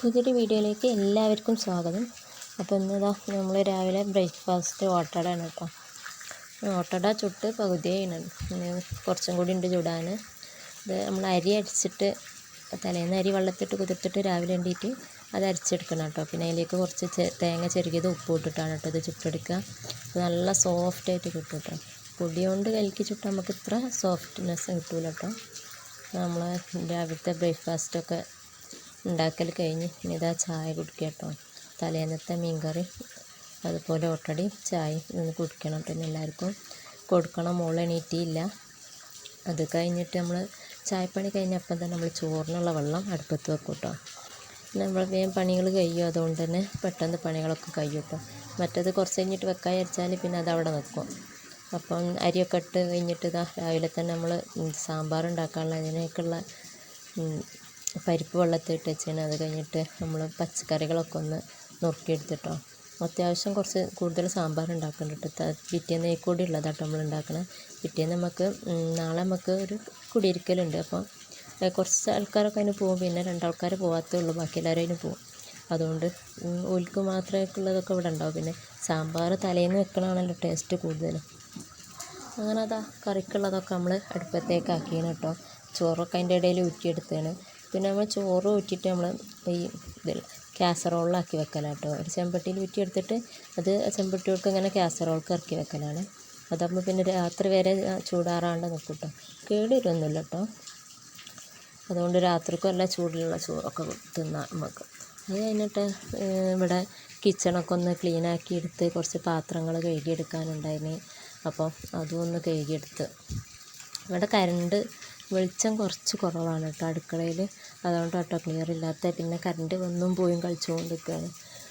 പുതിയൊരു വീഡിയോയിലേക്ക് എല്ലാവർക്കും സ്വാഗതം. അപ്പോൾ ഇന്നിതാ നമ്മൾ രാവിലെ ബ്രേക്ക്ഫാസ്റ്റ് ഓട്ടടയാണ് കേട്ടോ. ഓട്ടട ചുട്ട് പകുതിയാണ് കുറച്ചും കൂടി ഉണ്ട് ചുടാൻ. ഇത് നമ്മൾ അരി അരിച്ചിട്ട് തലേന്ന് അരി വെള്ളത്തിട്ട് കുതിർത്തിട്ട് രാവിലെ വേണ്ടിയിട്ട് അത് അരിച്ചെടുക്കണം കേട്ടോ. പിന്നെ അതിലേക്ക് കുറച്ച് തേങ്ങ ചെറുകിയത് ഉപ്പ് ഇട്ടിട്ടാണ് കേട്ടോ ഇത് ചുട്ടെടുക്കുക. നല്ല സോഫ്റ്റായിട്ട് കിട്ടും കേട്ടോ. പൊടി കൊണ്ട് കലക്കി ചുട്ടാൽ നമുക്ക് ഇത്ര സോഫ്റ്റ്നെസ് കിട്ടൂല കേട്ടോ. നമ്മൾ രാവിലത്തെ ബ്രേക്ക്ഫാസ്റ്റൊക്കെ ഉണ്ടാക്കൽ കഴിഞ്ഞ് ഇനി ഇതാ ചായ കുടിക്കുക കേട്ടോ. തലേന്നത്തെ മീൻകറി അതുപോലെ ഒട്ടടി ചായ ഇന്ന് കുടിക്കണം പിന്നെ എല്ലാവർക്കും കൊടുക്കണം. മോൾ എണീറ്റിയില്ല. അത് കഴിഞ്ഞിട്ട് നമ്മൾ ചായപ്പണി കഴിഞ്ഞപ്പം തന്നെ നമ്മൾ ചോറിനുള്ള വെള്ളം അടുപ്പത്ത് വെക്കും കേട്ടോ. നമ്മൾ വേഗം പണികൾ കഴിയും. അതുകൊണ്ട് തന്നെ പെട്ടെന്ന് പണികളൊക്കെ കഴിയും കേട്ടോ. മറ്റത് കുറച്ച് കഴിഞ്ഞിട്ട് വെക്കാൻ വിചാരിച്ചാൽ പിന്നെ അത് അവിടെ നിൽക്കും അപ്പം അരിയൊക്കെ ഇട്ട് കഴിഞ്ഞിട്ട് ഇതാ രാവിലെ തന്നെ നമ്മൾ സാമ്പാർ ഉണ്ടാക്കാനുള്ള അതിനേക്കുള്ള പരിപ്പ് വെള്ളത്തിലിട്ട് വെച്ചാണ് അത് കഴിഞ്ഞിട്ട് നമ്മൾ പച്ചക്കറികളൊക്കെ ഒന്ന് നുറുക്കിയെടുത്തിട്ടോ. അത്യാവശ്യം കുറച്ച് കൂടുതൽ സാമ്പാർ ഉണ്ടാക്കുന്നുണ്ട് പിറ്റേന്ന് കൂടി ഉള്ളതാട്ടോ നമ്മൾ ഉണ്ടാക്കണം. പിറ്റേന്ന് നമുക്ക് നാളെ നമുക്ക് ഒരു കുടിയിരിക്കലുണ്ട്. അപ്പോൾ കുറച്ച് ആൾക്കാരൊക്കെ അതിന് പോകും പിന്നെ രണ്ടാൾക്കാർ പോകാത്തേ ഉള്ളൂ. ബാക്കി എല്ലാവരും അതിന് പോകും അതുകൊണ്ട് ഒലിക്ക് മാത്രമേ ഉള്ളതൊക്കെ ഇവിടെ ഉണ്ടാവും. പിന്നെ സാമ്പാർ തലേന്ന് വെക്കണതാണല്ലോ ടേസ്റ്റ് കൂടുതൽ അങ്ങനെ അതാ കറിക്കുള്ളതൊക്കെ നമ്മൾ അടുപ്പത്തേക്ക് ആക്കിയാണ് കേട്ടോ. ചോറൊക്കെ അതിന്റെ ഇടയിൽ ഊറ്റിയെടുത്താണ് പിന്നെ നമ്മൾ ചോറ് ഊറ്റിയിട്ട് നമ്മൾ ഈ ഇതിൽ കാസറോളിലാക്കി വെക്കലാണ് കേട്ടോ ഒരു ചെമ്പട്ടിയിൽ ഊറ്റിയെടുത്തിട്ട് അത് ചെമ്പട്ടികൾക്ക് ഇങ്ങനെ കാസറോൾക്ക് ഇറക്കി വെക്കലാണ്. അതാകുമ്പോൾ പിന്നെ രാത്രി വരെ ചൂടാറാണ്ട് നിൽക്കും കേട്ടോ കേടിരുന്നില്ല കേട്ടോ അതുകൊണ്ട് രാത്രിക്കും നല്ല ചൂടിലുള്ള ചോറൊക്കെ തിന്നാം നമുക്ക് അത് കഴിഞ്ഞിട്ട് ഇവിടെ കിച്ചണൊക്കെ ഒന്ന് ക്ലീനാക്കി എടുത്ത് കുറച്ച് പാത്രങ്ങൾ കഴുകിയെടുക്കാനുണ്ടായിരുന്നു അപ്പോൾ അതും ഒന്ന് കഴുകിയെടുത്ത്. ഇവിടെ കറണ്ട് വെളിച്ചം കുറച്ച് കുറവാണ് കേട്ടോ അടുക്കളയിൽ അതുകൊണ്ട് കേട്ടോ ക്ലിയർ ഇല്ലാത്ത പിന്നെ കറണ്ട് വന്നും പോയും കളിച്ചുകൊണ്ട് നിൽക്കുകയാണ്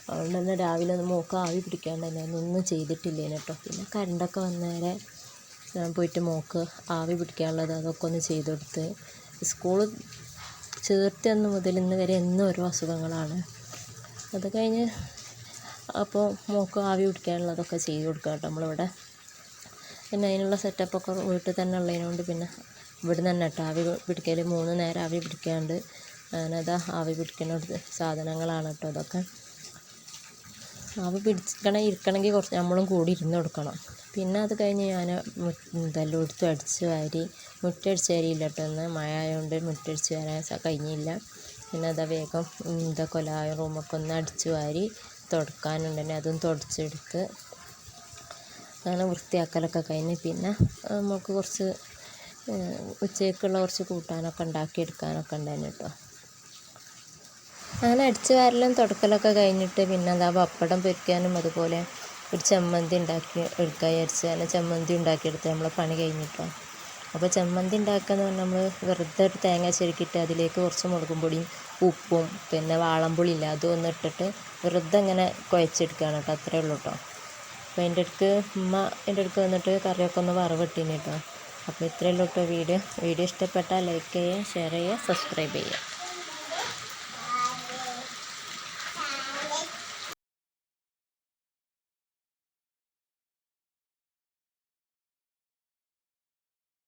അതുകൊണ്ട് തന്നെ രാവിലെ മൂക്ക് ആവി പിടിക്കാണ്ടായിരുന്നു ഒന്നും ചെയ്തിട്ടില്ലേനു കേട്ടോ. പിന്നെ കറണ്ടൊക്കെ വന്നേരെ ഞാൻ പോയിട്ട് മോക്ക് ആവി പിടിക്കാനുള്ളത് അതൊക്കെ ഒന്ന് ചെയ്തു കൊടുത്ത് സ്കൂൾ ചേർത്തി അന്ന് മുതൽ ഇന്ന് വരെ എന്നും ഓരോ അസുഖങ്ങളാണ്. അത് കഴിഞ്ഞ് അപ്പോൾ മോക്ക് ആവി പിടിക്കാനുള്ളതൊക്കെ ചെയ്ത് കൊടുക്കുക കേട്ടോ നമ്മളിവിടെ. പിന്നെ അതിനുള്ള സെറ്റപ്പൊക്കെ വീട്ടിൽ തന്നെ ഉള്ളതിനോണ്ട് പിന്നെ ഇവിടെ നിന്ന് തന്നെ കേട്ടോ ആവി പിടിക്കൽ മൂന്ന് നേരം ആവി പിടിക്കാണ്ട് ഞാനതാ ആവി പിടിക്കുന്ന സാധനങ്ങളാണ് കേട്ടോ അതൊക്കെ. ആവി പിടിക്കണ ഇരിക്കണമെങ്കിൽ കുറച്ച് നമ്മളും കൂടി ഇരുന്ന് കൊടുക്കണം. പിന്നെ അത് കഴിഞ്ഞ് ഞാൻ ഇതെല്ലാം എടുത്ത് അടിച്ച് വാരി മുറ്റടിച്ച് വാരിയില്ല കേട്ടോ ഇന്ന്. മഴ ആയതുകൊണ്ട് മുറ്റടിച്ച് വരാൻ കഴിഞ്ഞില്ല. പിന്നെ അതാ വേഗം എന്താ കൊലായ റൂമൊക്കെ ഒന്ന് അടിച്ച് വാരി തുടക്കാനുണ്ടെങ്കിൽ അതും തുടച്ചെടുത്ത് അങ്ങനെ വൃത്തിയാക്കലൊക്കെ കഴിഞ്ഞ് പിന്നെ നമുക്ക് കുറച്ച് ഉച്ചയ്ക്കുള്ള കുറച്ച് കൂട്ടാനൊക്കെ ഉണ്ടാക്കിയെടുക്കാനൊക്കെ ഉണ്ടായിരുന്നു കേട്ടോ. അങ്ങനെ അടിച്ചു വാരലും തുടക്കലൊക്കെ കഴിഞ്ഞിട്ട് പിന്നെ എന്താ പപ്പടം പൊരിക്കാനും അതുപോലെ ഒരു ചമ്മന്തി ഉണ്ടാക്കി എടുക്കാൻ വിചാരിച്ച് അങ്ങനെ ചമ്മന്തി ഉണ്ടാക്കിയെടുത്ത് നമ്മളെ പണി കഴിഞ്ഞിട്ടോ. അപ്പോൾ ചമ്മന്തി ഉണ്ടാക്കാന്ന് പറഞ്ഞാൽ നമ്മൾ വെറുതെ ഒരു തേങ്ങ ചെരുക്കിയിട്ട് അതിലേക്ക് കുറച്ച് മുളകും പൊടിയും ഉപ്പും പിന്നെ വാളംപുളി ഇല്ല അതും ഒന്ന് ഇട്ടിട്ട് വെറുതെ ഇങ്ങനെ കുഴച്ചെടുക്കുകയാണ് കേട്ടോ. അത്രേ ഉള്ളൂ കേട്ടോ. അപ്പോൾ എന്റെ അടുക്ക് ഉമ്മ എന്റെ അടുക്ക് വന്നിട്ട് കറിയൊക്കെ ഒന്ന് വറവിട്ടിന് കേട്ടോ. അപ്പോൾ ഇത്രയേ വീഡിയോ വീഡിയോ ഇഷ്ടപ്പെട്ടാൽ ലൈക്ക് ചെയ്യുക ഷെയർ ചെയ്യുക സബ്സ്ക്രൈബ് ചെയ്യുക.